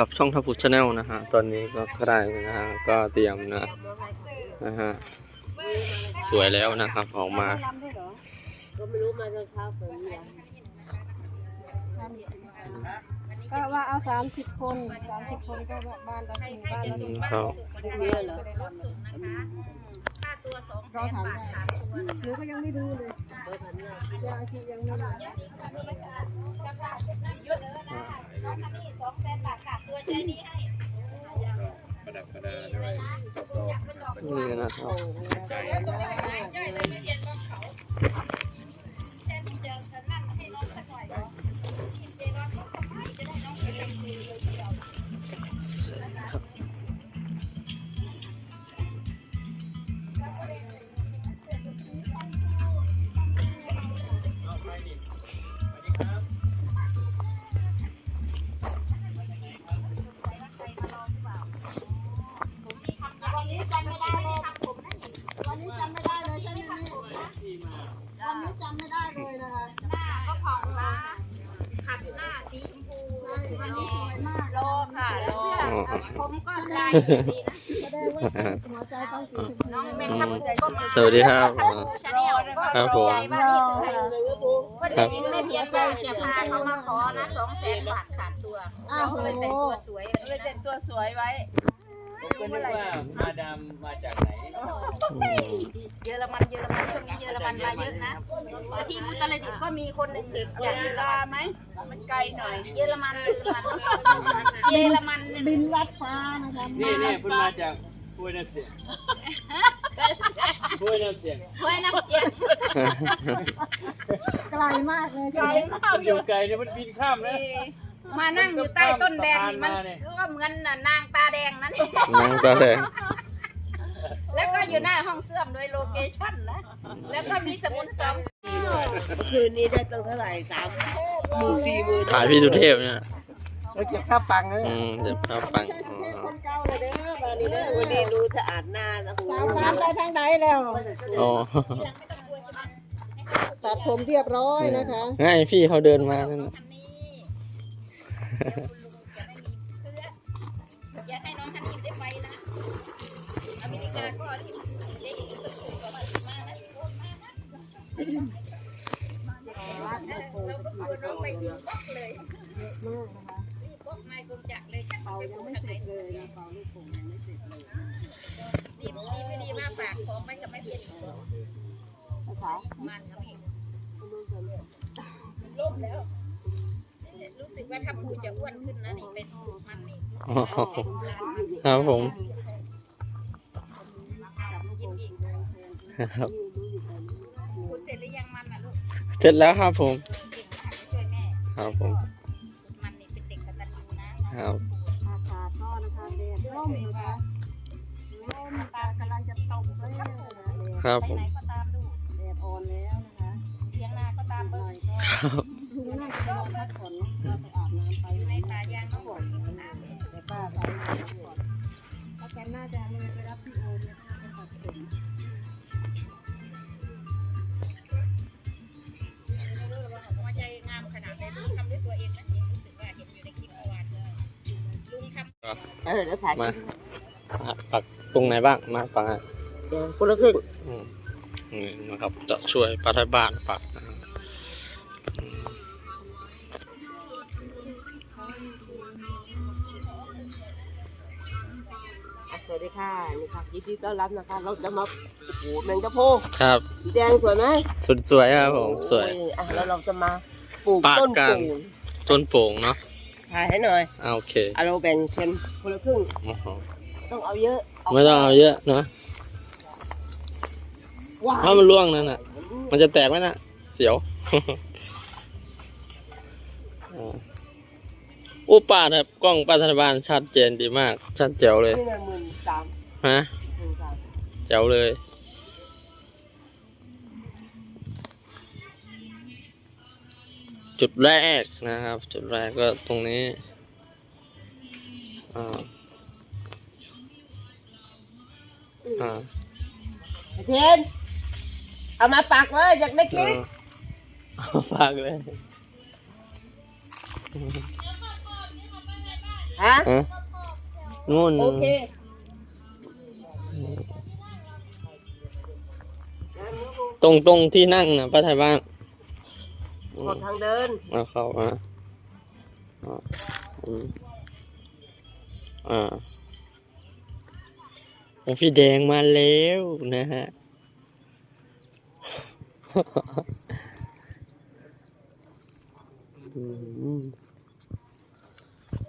กับช่องทับพุชแนลนะฮะ ตอนนี้ก็ใกล้นะฮะ ก็เตรียมนะนะฮะ สวยแล้วนะครับ ออกมา ก็ไม่รู้มาตอนเช้าเปิดยังก็ว่าเอาสามสิบคนสามสิบคนก็บ้านละหนึ่งบ้านละหนึ่งครับเยอะเหรอค่าตัวสองแสเรานถามบาทได้สามตัวหนูก็ยังไม่ดูเลยเปิดพันเนี่ยยาอาชียังไม่ดู นี่สองแสนบาทขาตัวใจดีให้นี่นะครับย่อยเลยไม่เรียนบ้างเขาแทนที่จะนั่นให้น้องสักหน่อยที่เจนอนเขาทำให้จะได้น้องเปเรียนเลยเดียว ผมก็ลายสีนะแสดงว่าหัวใจต้องสีชมพูน้องแม่ทัพก็มาสวัสดีครับ ชาแนลก็ครับผมใจว่านี่คือใครว่าได้ยินแม่เพียรเสียเสียพาเขามาขอนะสองแสนบาทขาดตัวเราก็เลยแต่งตัวสวยเลยแต่งตัวสวยไว้ผม ก็นึกว่ามาดามมาจากไหนอืมเยอรมันเยอรมันช่วงนี้เยอรมันมาเยอะนะแต่ที่อุตรดิตถ์ก็มีคนหนึ่งจากเยอรมันไหมมันไกลหน่อย เยอรมันเยอรมันเยอรมันหนึ่งบินลัดฟ้านะคะนี่นี่เพิ่นมาจากห้วยน้ำเสียงห้วยน้ำเสียงเฮ้ยน้ำเย็นไกลมากเลยไกลมากมันอยู่ไกลเนี่ยมันบินข้ามนะ มานั่งอยู่ใต้ต้นแดงนี่มันคือว่าเหมือนน่ะนางตาแดงนั่นนั่งตาแดง แล้วก็อยู่หน้าห้องเสื่อมโดยโลเคชั่นนะ แล้วก็มีสมุนสองเมื่อคืนนี้ได้ตั้งเท่าไหร่สามหมื่นสี่หมื่นถ่ายพี่สุเทพเนี่ยแล้วเก็บค่าปังเลยอืมเดี๋ยวข้าวปังอ๋อคนเก่าเลยเด้อวันนี้เด้อวันนี้รู้ถ้าอ่านหน้านะหูสามล้านได้ทางใดแล้วอ๋อตัดผมเรียบร้อยนะคะง่ายพี่เขาเดินมานั่นน่ะ อันนี้คุณลุงจะไม่มีเพื่ออย่าให้น้องฮันนี่ได้ไปนะ อเมริกาก็รีบเด็กสุดๆก็มามานะโอนมานะเราก็กลัวน้องไปยิงบล็อกเลยมากนะคะรีบบล็อกนายกงจักเลยจักเป่าไปดูทางไหนเลยดีดีไม่ดีว่าฝากของไปกับไม่เพียนมันก็มีล่มแล้ว ว่าถ้าปูจะอ้วนขึ้นนะนี่เป็นมันนี่อ๋อครับผมยินดีครับพูดเสร็จหรือยังมันนะลูกเสร็จแล้วครับผมเก่งมากช่วยแม่ครับผมมันนี่เป็นเด็กกตัญญูนะครับอากาศก็นะคะแดดร่มนะคะร่มตากำลังจะตกเลยนะคะแดดครับไปผมไหนก็ตามลูกแดดอ่อนแล้วนะคะเทียงนาก็ตามหเบิ้น่งอยก็ครับ เออแล้วถ่ายมาปักตรงไหนบ้างมาปักอะคนละครึ่งอืมนี่นะครับจะช่วยปัทบ้านปักนะครับอะสวัสดีค่ะนี่ค่ะยินดีต้อนรับนะคะ เราจะมาโอ้โหแมงกะโพงครับสีแดงสวยไหมสุดสวยครับผมสวย โอ้อะแล้วเราจะมาปลูกปาดต้นกลางโป่งต้นโป่งเนาะ ถ่ายให้หน่อยอ่าโอเคเอาเราแบ่งเป็นคนละครึ่ง อ๋อต้องเอาเยอะไม่ต้องเอาเยอะเนาะว้าถ้ามันร่วงนั่นน่ะ มันจะแตกไหมน่ะ เสียวอ่าอู้ป่าครับกล้องปัทบานชัดเจนดีมาก ชัดแจ๋วเลยนี่นะหมื่นสามฮะหมื่นสาม แจ๋วเลย จุดแรกนะครับ จุดแรกก็ตรงนี้อ่าอ่าเทนเอามาปักเลยอยากได้คลิปเอาฝากเลยถฮะฮะนู่นโอเคตรงตรงที่นั่งนะป้าไทยบ้าน ขอทางเดินเอาเข้าอะอ่าอืมอ่าของพี่แดงมาแล้วนะฮะอืม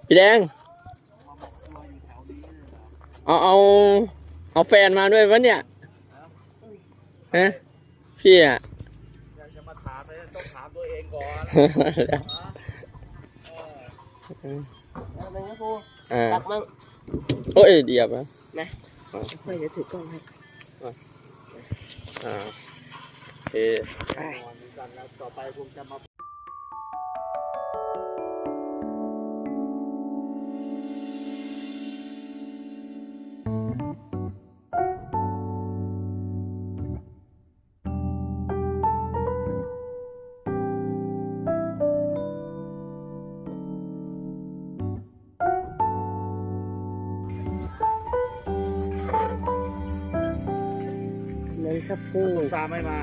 พี่แดง เอาเอาเอาแฟนมาด้วยวะเนี่ยฮะพี่อะ จะมาถามเลยต้องถามตัวเองก่อนเอาไปนะครูอ่าตักมาโอ้ยเดียบนะนะค่อยจะถือกล้องให้อ่าโอเค ต่อไปผมจะมา เลยครับครูตาไม่มา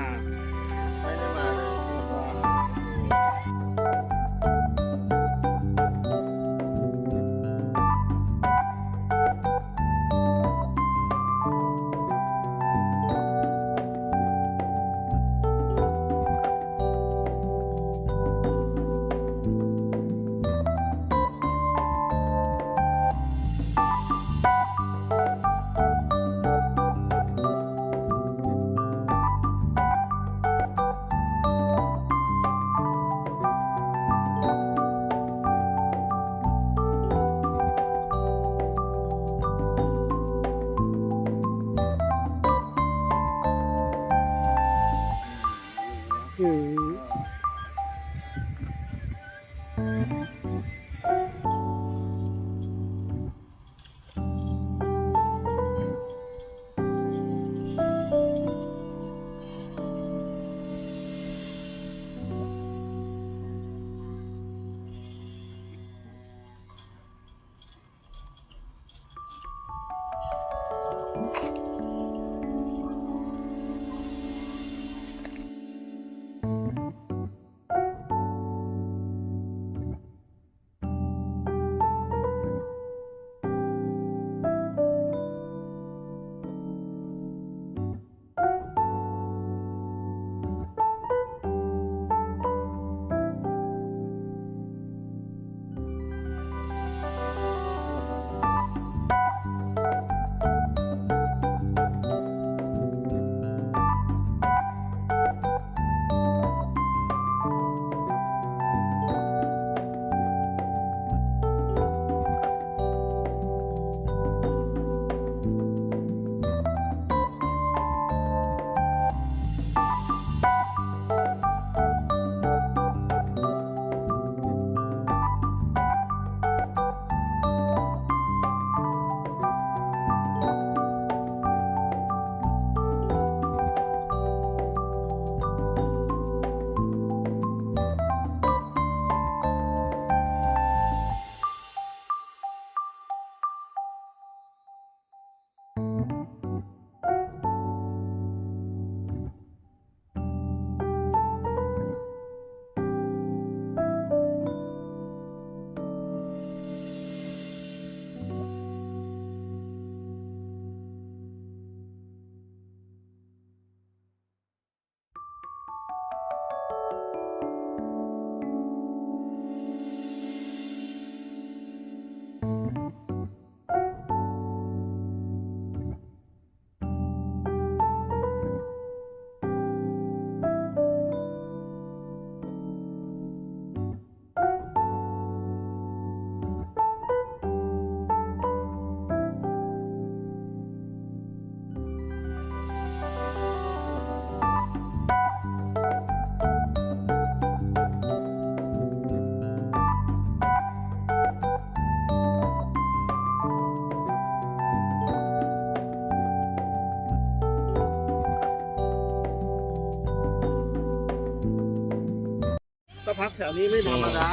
พักแถวนี้ไม่ธรรมดา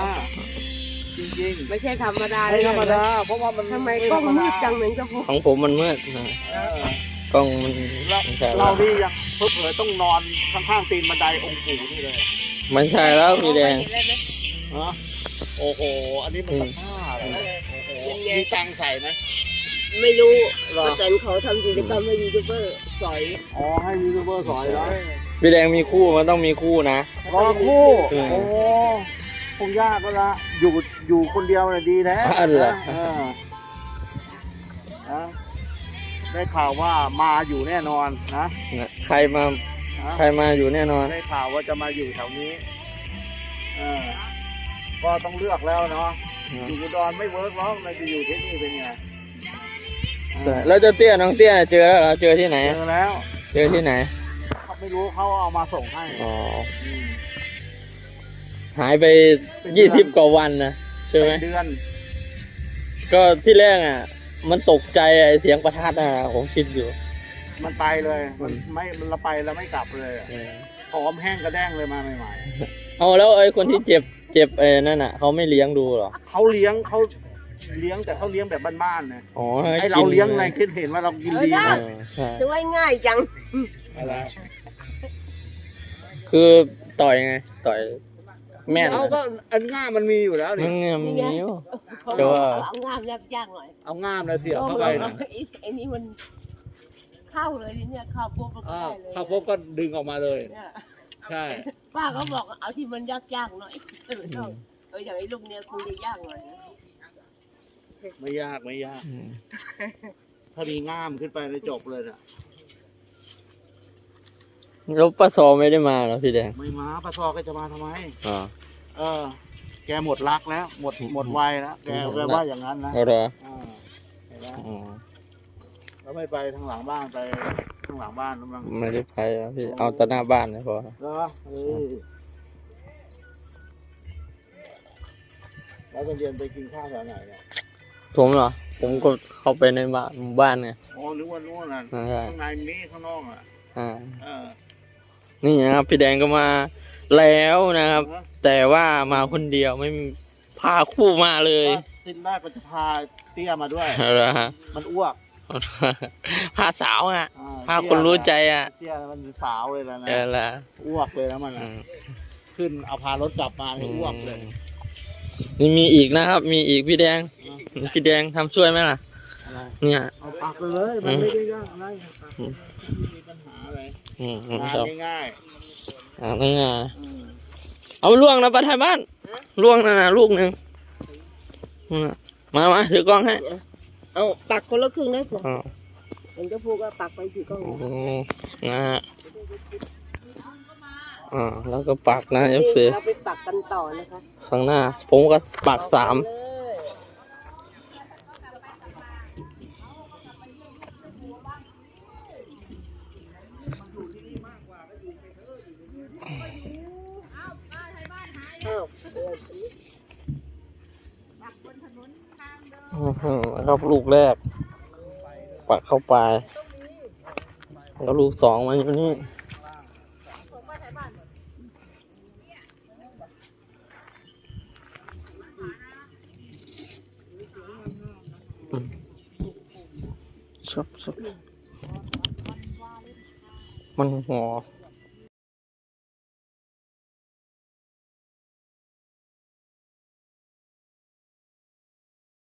จริงไม่ใช่ธรรมดาๆเลไม่ยธรรมดา เพราะว่ามันทำไมกล้องมืดจังเหมือนกับผมของผมมันมืดนะเออกล้องมันเราไม่ใช่เรานี่ยังเพิ่เผลอๆต้องนอนข้างๆตีนบันไดองค์ปู่นี่เลยไม่ใช่แล้วพี่แดงฮะโอ้โห อันนี้มันตะกร้าเลยโอ้โหมีตังค์ใส่ไหมไม่รู้หรอแต่เขาทำกิจกรรมให้ยูทูบเบอร์สอย อ๋อ ให้ยูทูบเบอร์สอยแล้ว พี่แดงมีคู่มันต้องมีคู่นะ รอคู่อืมโอ้โหคงยากก็ละอยู่อยู่คนเดียวน่ะดีแล้วอันเหรอ เออนะได้ข่าวว่ามาอยู่แน่นอนนะนะใครมานะใครมาอยู่แน่นอน ได้ข่าวว่าจะมาอยู่แถวนี้เออก็ต้องเลือกแล้วเนาะอืมอยู่อุดรไม่เวิร์กหรอกมันจะอยู่ที่นี่เป็นไงใช่แล้วเจ้าเตี้ยน้องเตี้ยเจอแล้วเหรอเจอที่ไหน เจอแล้ว เจอที่ไหนเขา ไม่รู้เขาเอามาส่งให้อ๋อมหายไปเป็นเดืยี่อนสิบกว่าวันนะใช่ไหม เป็นเดือน ก็ที่แรกอะ มันตกใจไอ้เสียงประทัดอะ ผมคิดอยู่มันไปเลย มันไม่เราไปแล้วไม่กลับเลยอะหอมแห้งกระแด้งเลยมาใหม่เอาแล้วไอ้คนที่เจ็บเจ็บเอ้นั่นอะเขาไม่เลี้ยงดูเหรอ ๆเขาเลี้ยงเขาเลี้ยงแต่เขาเลี้ยงแบบบ้านๆนะอ๋อไอเราเลี้ยงในคิดเห็นว่าเรากินดีเอนะอใช่ ถึงง่ายๆจัง อะไร คือต่อยไง ต่อยแม่นเราก็อันง่ามมันมีอยู่แล้วมันี่นเงี้ยมันนี่ไงนิ้ว แต่ว่า เอางามยากๆหน่อยเอาง่ามนะเสียบเข้าไปนะไอ้ไอ้นี่มันเข้าเลยเนี่ยเข้าปุ๊บมันอ่าได้เลยถ้าพบก็ดึงออกมาเลย เนี่ยใช่ป้าเขาบอกเอาที่มันยากๆหน่อยเออต้องเอออย่างไอ้ลูกเนี่ยคงจะยากหน่อยนะไม่ยากไม่ยากอืมถ้ามีง่ามขึ้นไปเลยจบเลยน่ะ แล้วป้าซอไม่ได้มาเหรอพี่แดงไม่มาปลาทอก็จะมาทำไม อ๋อเออ แกหมดรักแล้ว หมดหมดวัยแล้วแกแกว่าอย่างนั้นนะเอาเหรออ่าเห็นไหมอ๋อแล้วไม่ไปทางหลังบ้านไปทางหลังบ้านกำลังไม่ได้ไปอะพี่เอาแต่หน้าบ้านเลยพอเหรอเออแล้วจะเรียนไปกินข้าวแถวไหนเนี่ยผมเหรอผมก็เข้าไปในบ้านหมู่บ้านไงอ๋อนึกว่านู่นน่ะอ่าใช่ข้างในมีข้างนอกอะอ่า เออ นี่นะครับพี่แดงก็มาแล้วนะครับนะแต่ว่ามาคนเดียวไม่มีพาคู่มาเลยสิ้นแรกก็จะพาเตี้ยมาด้วยเอาละฮะมันอ้วกพาสาวอะอ่พาคนรู้ใจอะเตี้ยมันสาวเลยแล้วนะเออละอ้วกเลยนะมันอือะมขึ้นเอาพารถกลับมานี่อ้วกเลยนี่มีอีกนะครับ มีอีกพี่แดงพี่แดงทำช่วยไหมล่ะอะไรเนี่ยเอาปักไปเลยมันไม่ได้ยากอะไรปักอืมไม่มีปัญหาอะไร อืมอืมงาครับนง่ายอ่านี่ไงๆอืมเอาล่วงนะปลาไทยบ้านล่วงนะนะลูกหนึ่งนั่นน่ะมามาถือกล้องให้เอาปักคนละครึ่งได้ผมอ๋อเห็นก็พูดก็ปักไปถือกล้องโอ้โหนะฮะอ่าแล้วก็ปักนะเอฟซีเราไปปักกันต่อนะคะ ข้างหน้า ผมก็ปักสาม เลย อื้อหือครับ ลูกแรก ปักเข้าไป แล้วลูกสองมันอยู่นี่ชอบชอบมันหัว